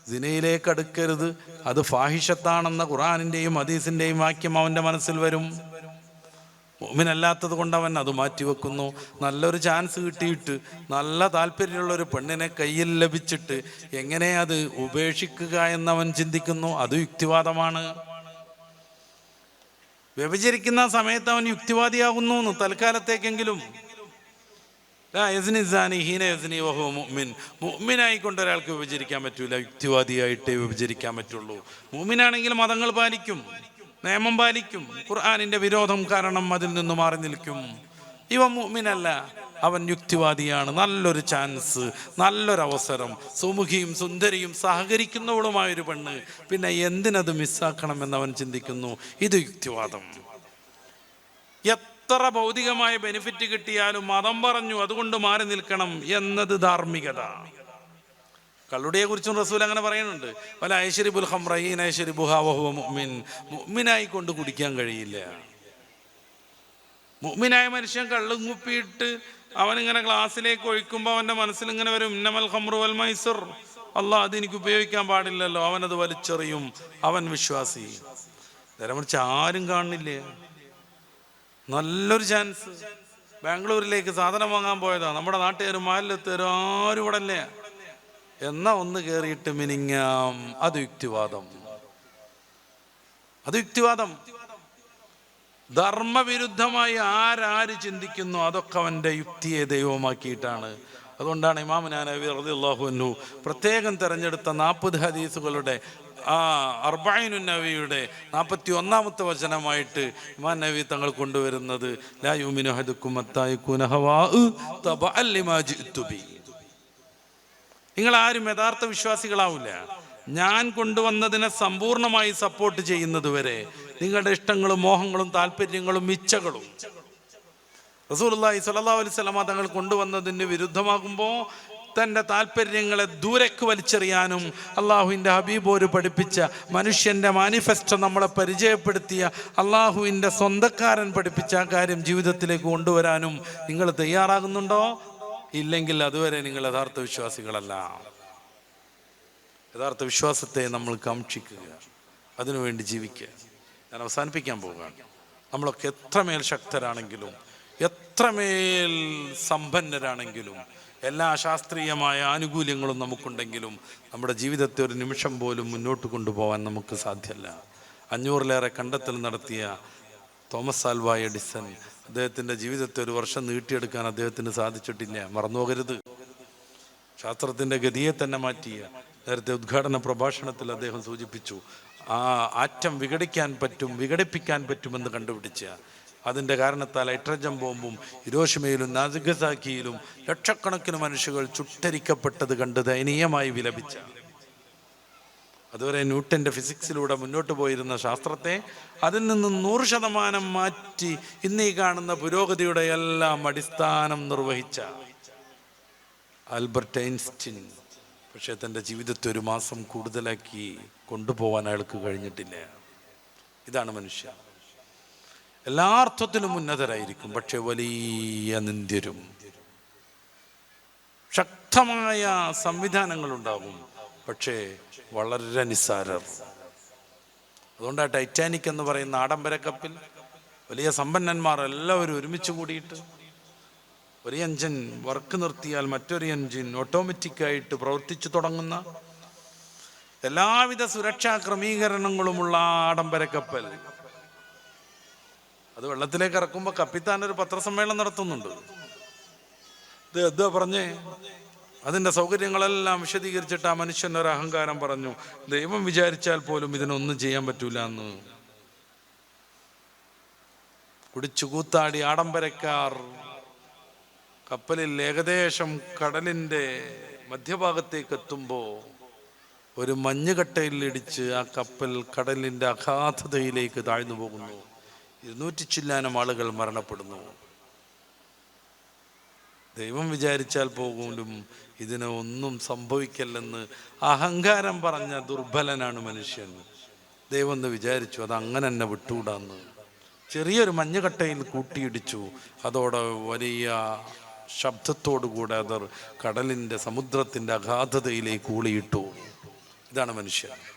സിനയിലേക്ക് അടുക്കരുത്. അത് ഫാഹിഷത്താണെന്ന ഖുറാനിന്റെയും ഹദീസിന്റെയും വാക്യം അവന്റെ മനസ്സിൽ വരും. മുഅ്മിനല്ലാത്തത് കൊണ്ട് അവൻ അത് മാറ്റിവെക്കുന്നു നല്ലൊരു ചാൻസ് കിട്ടിയിട്ട് നല്ല താല്പര്യമുള്ള ഒരു പെണ്ണിനെ കയ്യിൽ ലഭിച്ചിട്ട് എങ്ങനെ അത് ഉപേക്ഷിക്കുക എന്നവൻ ചിന്തിക്കുന്നു. അത് യുക്തിവാദമാണ്. വ്യഭിചരിക്കുന്ന സമയത്ത് അവൻ യുക്തിവാദിയാകുന്നു എന്ന് തൽക്കാലത്തേക്കെങ്കിലും മുഅ്മിനായിക്കൊണ്ട് ഒരാൾക്ക് വിഭജിക്കാൻ പറ്റൂല. യുക്തിവാദിയായിട്ടേ വിഭജിക്കാൻ പറ്റുള്ളൂ. മുഅ്മിനാണെങ്കിൽ മതങ്ങൾ പാലിക്കും. നിയമം പാലിക്കും. ഖുർആനിന്റെ വിരോധം കാരണം അതിൽ നിന്ന് മാറി നിൽക്കും. ഇവ മുഅ്മിനല്ല. അവൻ യുക്തിവാദിയാണ്. നല്ലൊരു ചാൻസ് നല്ലൊരവസരം. സുമുഖിയും സുന്ദരിയും സഹകരിക്കുന്നവളുമായൊരു പെണ്ണ്. പിന്നെ എന്തിനത് മിസ്സാക്കണമെന്ന് അവൻ ചിന്തിക്കുന്നു? ഇത് യുക്തിവാദം. എത്ര ഭൗതികമായ ബെനിഫിറ്റ് കിട്ടിയാലും മതം പറഞ്ഞു അതുകൊണ്ട് മാറി നിൽക്കണം എന്നത് ധാർമ്മികത. കള്ളുടിയെ കുറിച്ചും റസൂൽ അങ്ങനെ പറയുന്നുണ്ട്. പല ഐശ്വരിബുൽ ഹംറഹീൻ ഐശ്വരിബുഹാവഹുവ മുഅ്മിൻ. മുഅ്മിനായി കൊണ്ട് കുടിക്കാൻ കഴിയില്ല. മുഅ്മിനായ മനുഷ്യൻ കള്ളും കുപ്പിയിട്ട് അവനിങ്ങനെ ഗ്ലാസ്സിലേക്ക് ഒഴിക്കുമ്പോൾ അവന്റെ മനസ്സിൽ ഇങ്ങനെ വരും ഇന്നമൽ ഹംറുവൽ വൽ മൈസർ. അള്ളാഹ് അത് എനിക്ക് ഉപയോഗിക്കാൻ പാടില്ലല്ലോ. അവനത് വലിച്ചെറിയും. അവൻ വിശ്വാസി. നേരെ മറിച്ച് ആരും കാണുന്നില്ലേ? നല്ലൊരു ചാൻസ്. ബാംഗ്ലൂരിലേക്ക് സാധനം വാങ്ങാൻ പോയതാ. നമ്മുടെ നാട്ടുകാരും മാലിലെത്തുകാരും ആരും ഇവിടെ അല്ലേ എന്നാ ഒന്ന് കയറിയിട്ട് മിനിങ്ങാം. അത് യുക്തിവാദം. അത് യുക്തിവാദം. ധർമ്മവിരുദ്ധമായി ആരാര് ചിന്തിക്കുന്നു അതൊക്കെ അവന്റെ യുക്തിയെ ദൈവമാക്കിയിട്ടാണ്. അതുകൊണ്ടാണ് ഇമാം നബി റളിയല്ലാഹു പ്രത്യേകം തിരഞ്ഞെടുത്ത നാൽപ്പത് ഹദീസുകളുടെ ആ അർബൈനു നബിയുടെ നാൽപ്പത്തി ഒന്നാമത്തെ വചനമായിട്ട് ഇമാൻ നബി തങ്ങൾ കൊണ്ടുവരുന്നത്. ലാ യുമിനു ഹദുക്കും മത്തായിക്കൂന ഹവാ തബഅൻ ലിമാ ജിഅ്തു നിങ്ങൾ ആരും യഥാർത്ഥ വിശ്വാസികളാവില്ല ഞാൻ കൊണ്ടുവന്നതിനെ സമ്പൂർണമായി സപ്പോർട്ട് ചെയ്യുന്നതുവരെ നിങ്ങളുടെ ഇഷ്ടങ്ങളും മോഹങ്ങളും താല്പര്യങ്ങളും ഇച്ഛകളും സ്വല്ലല്ലാഹു അലൈഹി വസല്ലമ തങ്ങൾ കൊണ്ടുവന്നതിന് വിരുദ്ധമാകുമ്പോൾ തന്റെ താല്പര്യങ്ങളെ ദൂരക്ക് വലിച്ചെറിയാനും അള്ളാഹുവിന്റെ ഹബീബോര് പഠിപ്പിച്ച മനുഷ്യന്റെ മാനിഫെസ്റ്റോ നമ്മളെ പരിചയപ്പെടുത്തിയ അള്ളാഹുവിന്റെ സ്വന്തക്കാരൻ പഠിപ്പിച്ച ആ കാര്യം ജീവിതത്തിലേക്ക് കൊണ്ടുവരാനും നിങ്ങൾ തയ്യാറാകുന്നുണ്ടോ? ഇല്ലെങ്കിൽ അതുവരെ നിങ്ങൾ യഥാർത്ഥ വിശ്വാസികളല്ല. യഥാർത്ഥ വിശ്വാസത്തെ നമ്മൾ കാക്ഷിക്കുക. അതിനുവേണ്ടി ജീവിക്കുക. ഞാൻ അവസാനിപ്പിക്കാൻ പോവുകയാണ്. നമ്മളൊക്കെ എത്രമേൽ ശക്തരാണെങ്കിലും എത്രമേൽ സമ്പന്നരാണെങ്കിലും എല്ലാ ശാസ്ത്രീയമായ ആനുകൂല്യങ്ങളും നമുക്കുണ്ടെങ്കിലും നമ്മുടെ ജീവിതത്തെ ഒരു നിമിഷം പോലും മുന്നോട്ട് കൊണ്ടുപോകാൻ നമുക്ക് സാധ്യമല്ല. അഞ്ഞൂറിലേറെ കണ്ടെത്തൽ നടത്തിയ തോമസ് ആൽവ എഡിസൺ അദ്ദേഹത്തിന്റെ ജീവിതത്തെ ഒരു വർഷം നീട്ടിയെടുക്കാൻ അദ്ദേഹത്തിന് സാധിച്ചിട്ടില്ല. മറന്നുപോകരുത്. ശാസ്ത്രത്തിന്റെ ഗതിയെ തന്നെ മാറ്റിയ നേരത്തെ ഉദ്ഘാടന പ്രഭാഷണത്തിൽ അദ്ദേഹം സൂചിപ്പിച്ചു ആ ആറ്റം വിഘടിക്കാൻ പറ്റും വിഘടിപ്പിക്കാൻ പറ്റുമെന്ന് കണ്ടുപിടിച്ച. അതിന്റെ കാരണത്താൽ ഹൈഡ്രജൻ ബോംബും ഹിരോഷിമയിലും നാസിഗസാക്കിയിലും ലക്ഷക്കണക്കിന് മനുഷ്യകൾ ചുട്ടരിക്കപ്പെട്ടത് കണ്ട് ദയനീയമായി വിലപിച്ച. അതുവരെ ന്യൂട്ടന്റെ ഫിസിക്സിലൂടെ മുന്നോട്ട് പോയിരുന്ന ശാസ്ത്രത്തെ അതിൽ നിന്ന് നൂറ് ശതമാനം മാറ്റി ഇന്നീ കാണുന്ന പുരോഗതിയുടെ എല്ലാം അടിസ്ഥാനം നിർവഹിച്ച ആൽബർട്ട് ഐൻസ്റ്റീൻ. പക്ഷേ തന്റെ ജീവിതത്തെ ഒരു മാസം കൂടുതലാക്കി കൊണ്ടുപോകാൻ അയാൾക്ക് കഴിഞ്ഞിട്ടില്ല. ഇതാണ് മനുഷ്യ. എല്ലാ അർത്ഥത്തിലും ഉന്നതരായിരിക്കും പക്ഷെ വലിയ നിന്ദ്യരും ശക്തമായ സംവിധാനങ്ങൾ ഉണ്ടാകും പക്ഷേ വളരെ നിസ്സാരർ. അതുകൊണ്ട് ആ ടൈറ്റാനിക് എന്ന് പറയുന്ന ആഡംബര കപ്പിൽ വലിയ സമ്പന്നന്മാർ എല്ലാവരും ഒരുമിച്ച് കൂടിയിട്ട് ഒരു എഞ്ചിൻ വർക്ക് നിർത്തിയാൽ മറ്റൊരു എഞ്ചിൻ ഓട്ടോമാറ്റിക്കായിട്ട് പ്രവർത്തിച്ചു തുടങ്ങുന്ന എല്ലാവിധ സുരക്ഷാ ക്രമീകരണങ്ങളുമുള്ള ആഡംബര കപ്പൽ. അത് വെള്ളത്തിലേക്ക് ഇറക്കുമ്പോൾ കപ്പിത്താൻ ഒരു പത്രസമ്മേളനം നടത്തുന്നുണ്ട്. ഇത് എന്താ പറഞ്ഞേ? അതിന്റെ സൗകര്യങ്ങളെല്ലാം വിശദീകരിച്ചിട്ട് ആ മനുഷ്യൻ ഒരു അഹങ്കാരം പറഞ്ഞു. ദൈവം വിചാരിച്ചാൽ പോലും ഇതിനൊന്നും ചെയ്യാൻ പറ്റൂല എന്ന്. കുടിച്ചു കൂത്താടി ആഡംബരക്കാർ കപ്പലിൽ ഏകദേശം കടലിന്റെ മധ്യഭാഗത്തേക്ക് എത്തുമ്പോൾ ഒരു മഞ്ഞുകട്ടയിൽ ഇടിച്ച് ആ കപ്പൽ കടലിന്റെ അഗാധതയിലേക്ക് താഴ്ന്നു പോകുന്നു. ഇരുന്നൂറ്റി ചില്ലാനം ആളുകൾ മരണപ്പെടുന്നു. ദൈവം വിചാരിച്ചാൽ പോലും ഇതിനെ ഒന്നും സംഭവിക്കല്ലെന്ന് അഹങ്കാരം പറഞ്ഞ ദുർബലനാണ് മനുഷ്യൻ. ദൈവം എന്ന് വിചാരിച്ചു അത് അങ്ങനെ തന്നെ വിട്ടുകൂടാന്ന്. ചെറിയൊരു മഞ്ഞുകട്ടയിൽ കൂട്ടിയിടിച്ചു. അതോടെ വലിയ ശബ്ദത്തോടുകൂടെ അവർ കടലിന്റെ സമുദ്രത്തിന്റെ അഗാധതയിലേക്ക് ഊളിയിട്ടു. ഇതാണ് മനുഷ്യൻ.